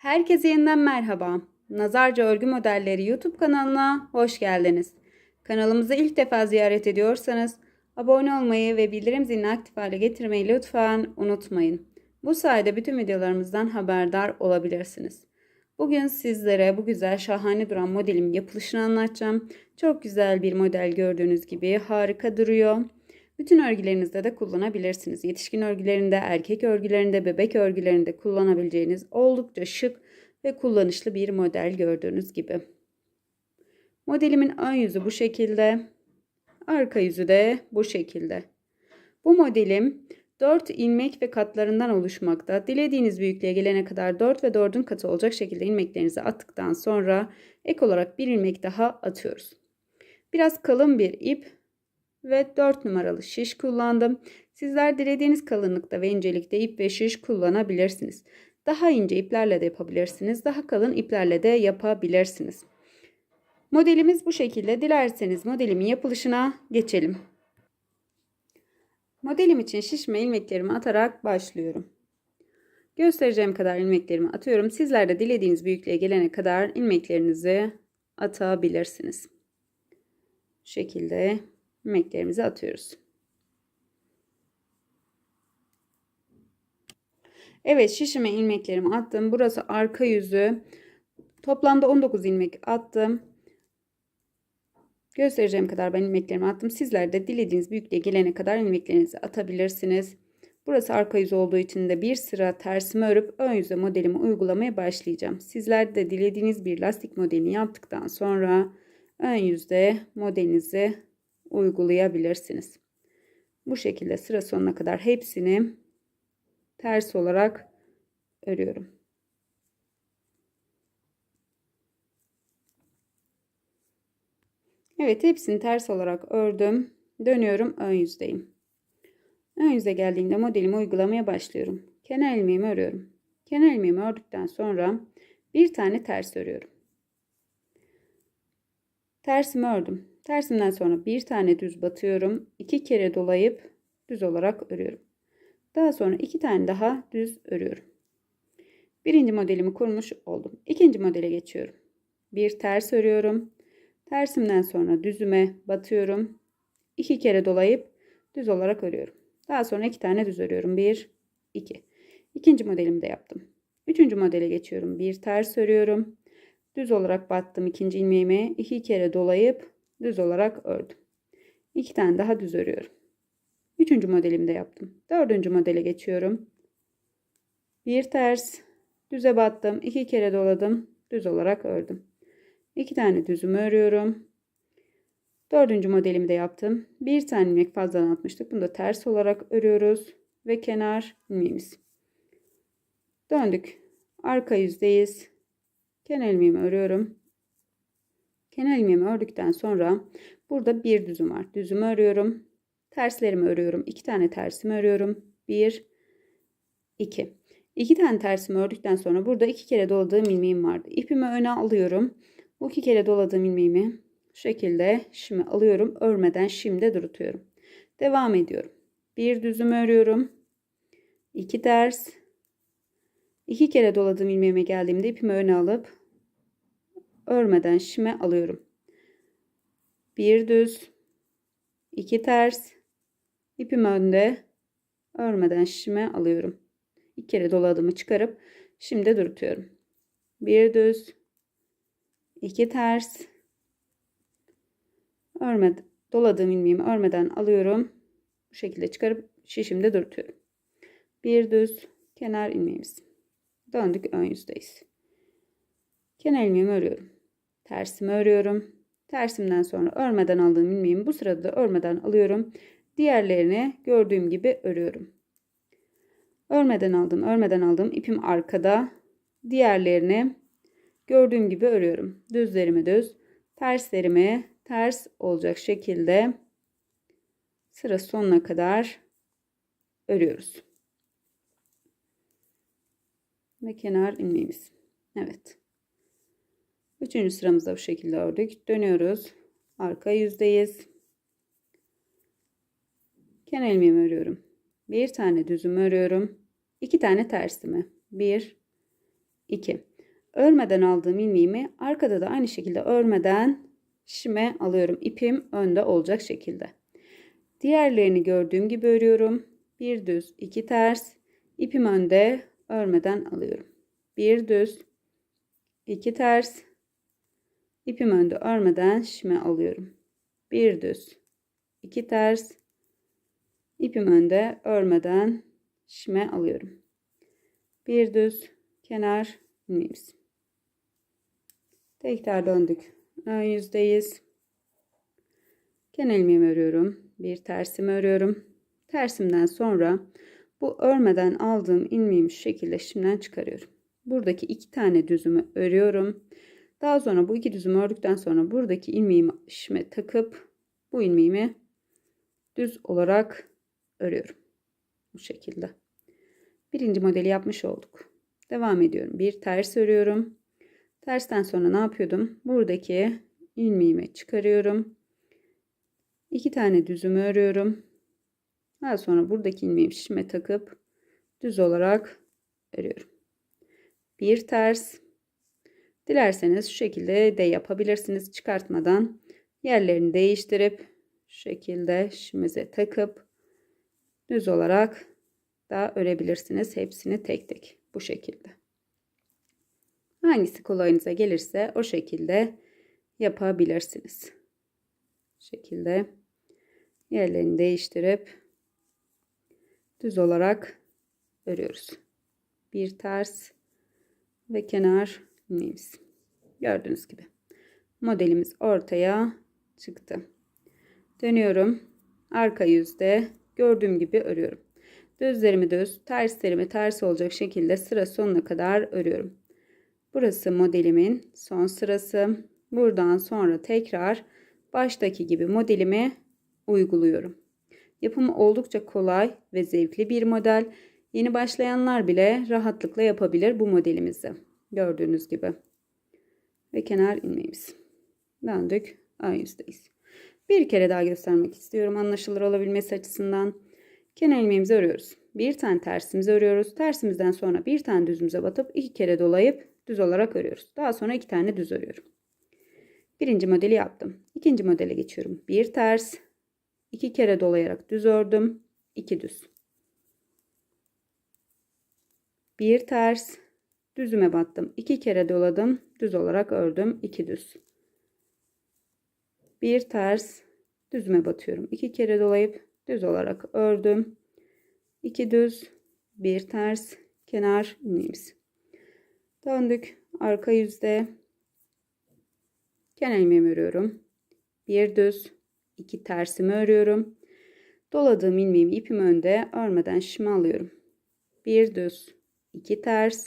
Herkese yeniden merhaba. Nazarca Örgü Modelleri YouTube kanalına hoş geldiniz. Kanalımızı ilk defa ziyaret ediyorsanız abone olmayı ve bildirim zilini aktif hale getirmeyi lütfen unutmayın. Bu sayede bütün videolarımızdan haberdar olabilirsiniz. Bugün sizlere bu güzel şahane duran modelimin yapılışını anlatacağım. Çok güzel bir model gördüğünüz gibi harika duruyor. Bütün örgülerinizde de kullanabilirsiniz. Yetişkin örgülerinde, erkek örgülerinde, bebek örgülerinde kullanabileceğiniz oldukça şık ve kullanışlı bir model gördüğünüz gibi. Modelimin ön yüzü bu şekilde. Arka yüzü de bu şekilde. Bu modelim 4 ilmek ve katlarından oluşmakta. Dilediğiniz büyüklüğe gelene kadar 4 ve 4'ün katı olacak şekilde ilmeklerinizi attıktan sonra ek olarak bir ilmek daha atıyoruz. Biraz kalın bir ip ve 4 numaralı şiş kullandım. Sizler dilediğiniz kalınlıkta ve incelikte ip ve şiş kullanabilirsiniz. Daha ince iplerle de yapabilirsiniz. Daha kalın iplerle de yapabilirsiniz. Modelimiz bu şekilde. Dilerseniz modelimin yapılışına geçelim. Modelim için şişme ilmeklerimi atarak başlıyorum. Göstereceğim kadar ilmeklerimi atıyorum. Sizler de dilediğiniz büyüklüğe gelene kadar ilmeklerinizi atabilirsiniz. Bu şekilde ilmeklerimizi atıyoruz. Evet şişime ilmeklerimi attım. Burası arka yüzü. Toplamda 19 ilmek attım. Göstereceğim kadar ben ilmeklerimi attım. Sizler de dilediğiniz büyüklüğe gelene kadar ilmeklerinizi atabilirsiniz. Burası arka yüz olduğu için de bir sıra tersimi örüp ön yüze modelimi uygulamaya başlayacağım. Sizler de dilediğiniz bir lastik modelini yaptıktan sonra ön yüzde modelinizi uygulayabilirsiniz. Bu şekilde sıra sonuna kadar hepsini ters olarak örüyorum. Evet hepsini ters olarak ördüm. Dönüyorum ön yüzdeyim. Ön yüze geldiğimde modelimi uygulamaya başlıyorum. Kenar ilmeğimi örüyorum. Kenar ilmeğimi ördükten sonra bir tane ters örüyorum. Tersimi ördüm. Tersimden sonra bir tane düz batıyorum. iki kere dolayıp düz olarak örüyorum. Daha sonra iki tane daha düz örüyorum. Birinci modelimi kurmuş oldum. İkinci modele geçiyorum. Bir ters örüyorum. Tersimden sonra düzüme batıyorum. iki kere dolayıp düz olarak örüyorum. Daha sonra iki tane düz örüyorum. Bir, iki. İkinci modelimi de yaptım. Üçüncü modele geçiyorum. Bir ters örüyorum. Düz olarak battım ikinci ilmeğimi. iki kere dolayıp düz olarak ördüm. İki tane daha düz örüyorum. Üçüncü modelimi de yaptım. Dördüncü modele geçiyorum. Bir ters, düze battım, iki kere doladım, düz olarak ördüm. İki tane düzümü örüyorum. Dördüncü modelimi de yaptım. Bir tane ilmek fazladan atmıştık. Bunu da ters olarak örüyoruz. Ve kenar ilmeğimiz. Döndük. Arka yüzdeyiz. Kenar ilmeğimi örüyorum. Kenar ilmeğimi ördükten sonra burada bir düzüm var. Düzümü örüyorum. Terslerimi örüyorum. İki tane tersimi örüyorum. Bir, iki. İki tane tersimi ördükten sonra burada iki kere doladığım ilmeğim vardı. İpimi öne alıyorum. Bu iki kere doladığım ilmeğimi şu şekilde şimdi alıyorum. Örmeden şimdi durutuyorum. Devam ediyorum. Bir düzümü örüyorum. İki ters. İki kere doladığım ilmeğime geldiğimde ipimi öne alıp örmeden şime alıyorum. Bir düz, iki ters, ipim önde, örmeden şime alıyorum. İki kere doladığımı çıkarıp şimdi durutuyorum. Bir düz, iki ters, örme, doladığım ilmeğimi örmeden alıyorum. Bu şekilde çıkarıp şişimde durutuyorum. Bir düz kenar ilmeğimiz. Döndük ön yüzdeyiz. Kenar ilmeğimi örüyorum tersimi örüyorum. Tersimden sonra örmeden aldığım ilmeğimi bu sırada da örmeden alıyorum. Diğerlerini gördüğüm gibi örüyorum. Örmeden aldım, örmeden aldım. ipim arkada. Diğerlerini gördüğüm gibi örüyorum. Düzlerimi düz, terslerimi ters olacak şekilde sıra sonuna kadar örüyoruz. Ve kenar ilmeğimiz. Evet. Üçüncü sıramızda bu şekilde ördük. Dönüyoruz. Arka yüzdeyiz. Kenar ilmeğimi örüyorum. Bir tane düzümü örüyorum. İki tane tersimi. Bir, iki. Örmeden aldığım ilmeğimi arkada da aynı şekilde örmeden şişime alıyorum. İpim önde olacak şekilde. Diğerlerini gördüğüm gibi örüyorum. Bir düz, iki ters. İpim önde örmeden alıyorum. Bir düz, iki ters. İpim önde örmeden şişime alıyorum. Bir düz, iki ters. İpim önde örmeden şişime alıyorum. Bir düz, kenar ilmeğimiz. Tekrar döndük. Ön yüzdeyiz. Kenar ilmeğimi örüyorum. Bir tersimi örüyorum. Tersimden sonra bu örmeden aldığım ilmeğimi şu şekilde şimdiden çıkarıyorum. Buradaki iki tane düzümü örüyorum. Daha sonra bu iki düzümü ördükten sonra buradaki ilmeğimi takıp bu ilmeğimi düz olarak örüyorum. Bu şekilde. Birinci modeli yapmış olduk. Devam ediyorum. Bir ters örüyorum. Tersten sonra ne yapıyordum? Buradaki ilmeğimi çıkarıyorum. İki tane düzümü örüyorum. Daha sonra buradaki ilmeğimi şişime takıp düz olarak örüyorum. Bir ters. Dilerseniz şu şekilde de yapabilirsiniz. Çıkartmadan yerlerini değiştirip şu şekilde şişimize takıp düz olarak da örebilirsiniz. Hepsini tek tek bu şekilde. Hangisi kolayınıza gelirse o şekilde yapabilirsiniz. Bu şekilde yerlerini değiştirip düz olarak örüyoruz. Bir ters ve kenar ilmeğimiz. Gördüğünüz gibi. Modelimiz ortaya çıktı. Dönüyorum. Arka yüzde gördüğüm gibi örüyorum. Düzlerimi düz, terslerimi ters olacak şekilde sıra sonuna kadar örüyorum. Burası modelimin son sırası. Buradan sonra tekrar baştaki gibi modelimi uyguluyorum. Yapımı oldukça kolay ve zevkli bir model. Yeni başlayanlar bile rahatlıkla yapabilir bu modelimizi. Gördüğünüz gibi. Ve kenar ilmeğimiz. Döndük. Ön yüzdeyiz. Bir kere daha göstermek istiyorum anlaşılır olabilmesi açısından. Kenar ilmeğimizi örüyoruz. Bir tane tersimizi örüyoruz. Tersimizden sonra bir tane düzümüze batıp iki kere dolayıp düz olarak örüyoruz. Daha sonra iki tane düz örüyorum. Birinci modeli yaptım. İkinci modele geçiyorum. Bir ters, iki kere dolayarak düz ördüm. iki düz. Bir ters, düzüme battım. iki kere doladım. Düz olarak ördüm. iki düz. Bir ters, düzüme batıyorum. iki kere dolayıp düz olarak ördüm. 2 düz, bir ters, kenar ilmeğimiz. Döndük. Arka yüzde kenar ilmeğimi örüyorum. Bir düz, iki tersimi örüyorum. Doladığım ilmeğimi ipim önde örmeden şişime alıyorum. Bir düz, iki ters,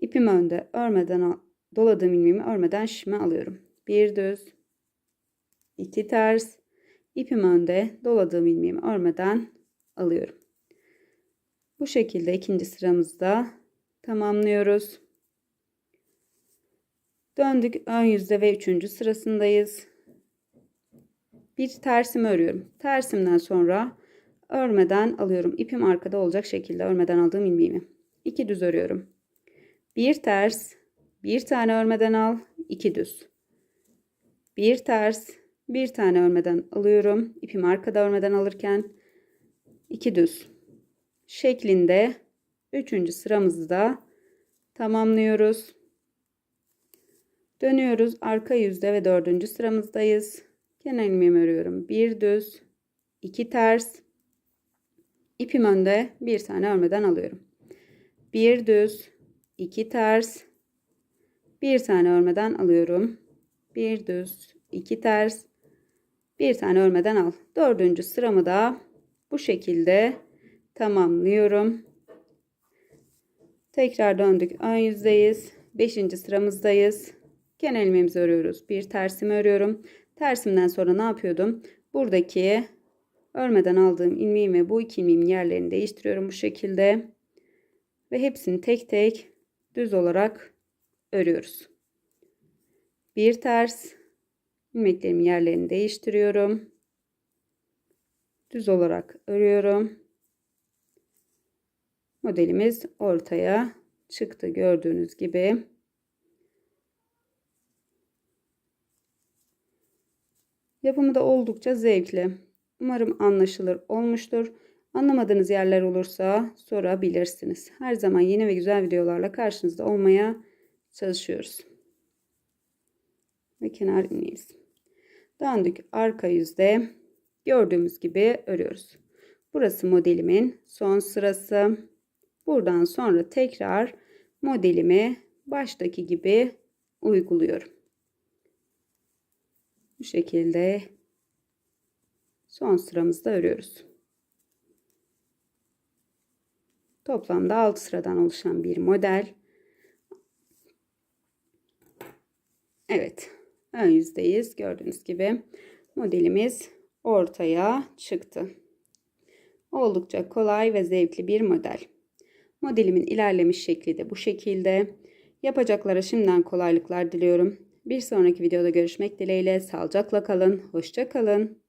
ipim önde örmeden doladığım ilmeğimi örmeden şişime alıyorum. Bir düz, iki ters, ipim önde doladığım ilmeğimi örmeden alıyorum. Bu şekilde ikinci sıramızda tamamlıyoruz. Döndük ön yüzde ve üçüncü sırasındayız. Bir tersimi örüyorum. Tersimden sonra örmeden alıyorum. İpim arkada olacak şekilde örmeden aldığım ilmeğimi. İki düz örüyorum. Bir ters, bir tane örmeden al, iki düz. Bir ters, bir tane örmeden alıyorum. İpim arkada örmeden alırken iki düz şeklinde üçüncü sıramızı da tamamlıyoruz. Dönüyoruz arka yüzde ve dördüncü sıramızdayız. Kenar ilmeğimi örüyorum. Bir düz, iki ters, ipim önde bir tane örmeden alıyorum. Bir düz, iki ters, bir tane örmeden alıyorum. Bir düz, iki ters, bir tane örmeden al. Dördüncü sıramı da bu şekilde tamamlıyorum. Tekrar döndük. Ön yüzdeyiz. Beşinci sıramızdayız. Kenar ilmeğimizi örüyoruz. Bir tersimi örüyorum. Tersimden sonra ne yapıyordum? Buradaki örmeden aldığım ilmeğimi bu iki ilmeğimin yerlerini değiştiriyorum bu şekilde. Ve hepsini tek tek düz olarak örüyoruz. Bir ters ilmeklerimin yerlerini değiştiriyorum. Düz olarak örüyorum modelimiz ortaya çıktı gördüğünüz gibi. Yapımı da oldukça zevkli. Umarım anlaşılır olmuştur. Anlamadığınız yerler olursa sorabilirsiniz. Her zaman yeni ve güzel videolarla karşınızda olmaya çalışıyoruz. Ve kenar ilmeğimiz. Dandik arka yüzde gördüğümüz gibi örüyoruz. Burası modelimin son sırası. Buradan sonra tekrar modelimi baştaki gibi uyguluyorum. Bu şekilde son sıramızda örüyoruz. Toplamda 6 sıradan oluşan bir model. Evet. Ön yüzdeyiz. Gördüğünüz gibi modelimiz ortaya çıktı. Oldukça kolay ve zevkli bir model. Modelimin ilerlemiş şekli de bu şekilde. Yapacaklara şimdiden kolaylıklar diliyorum. Bir sonraki videoda görüşmek dileğiyle. Sağlıcakla kalın. Hoşça kalın.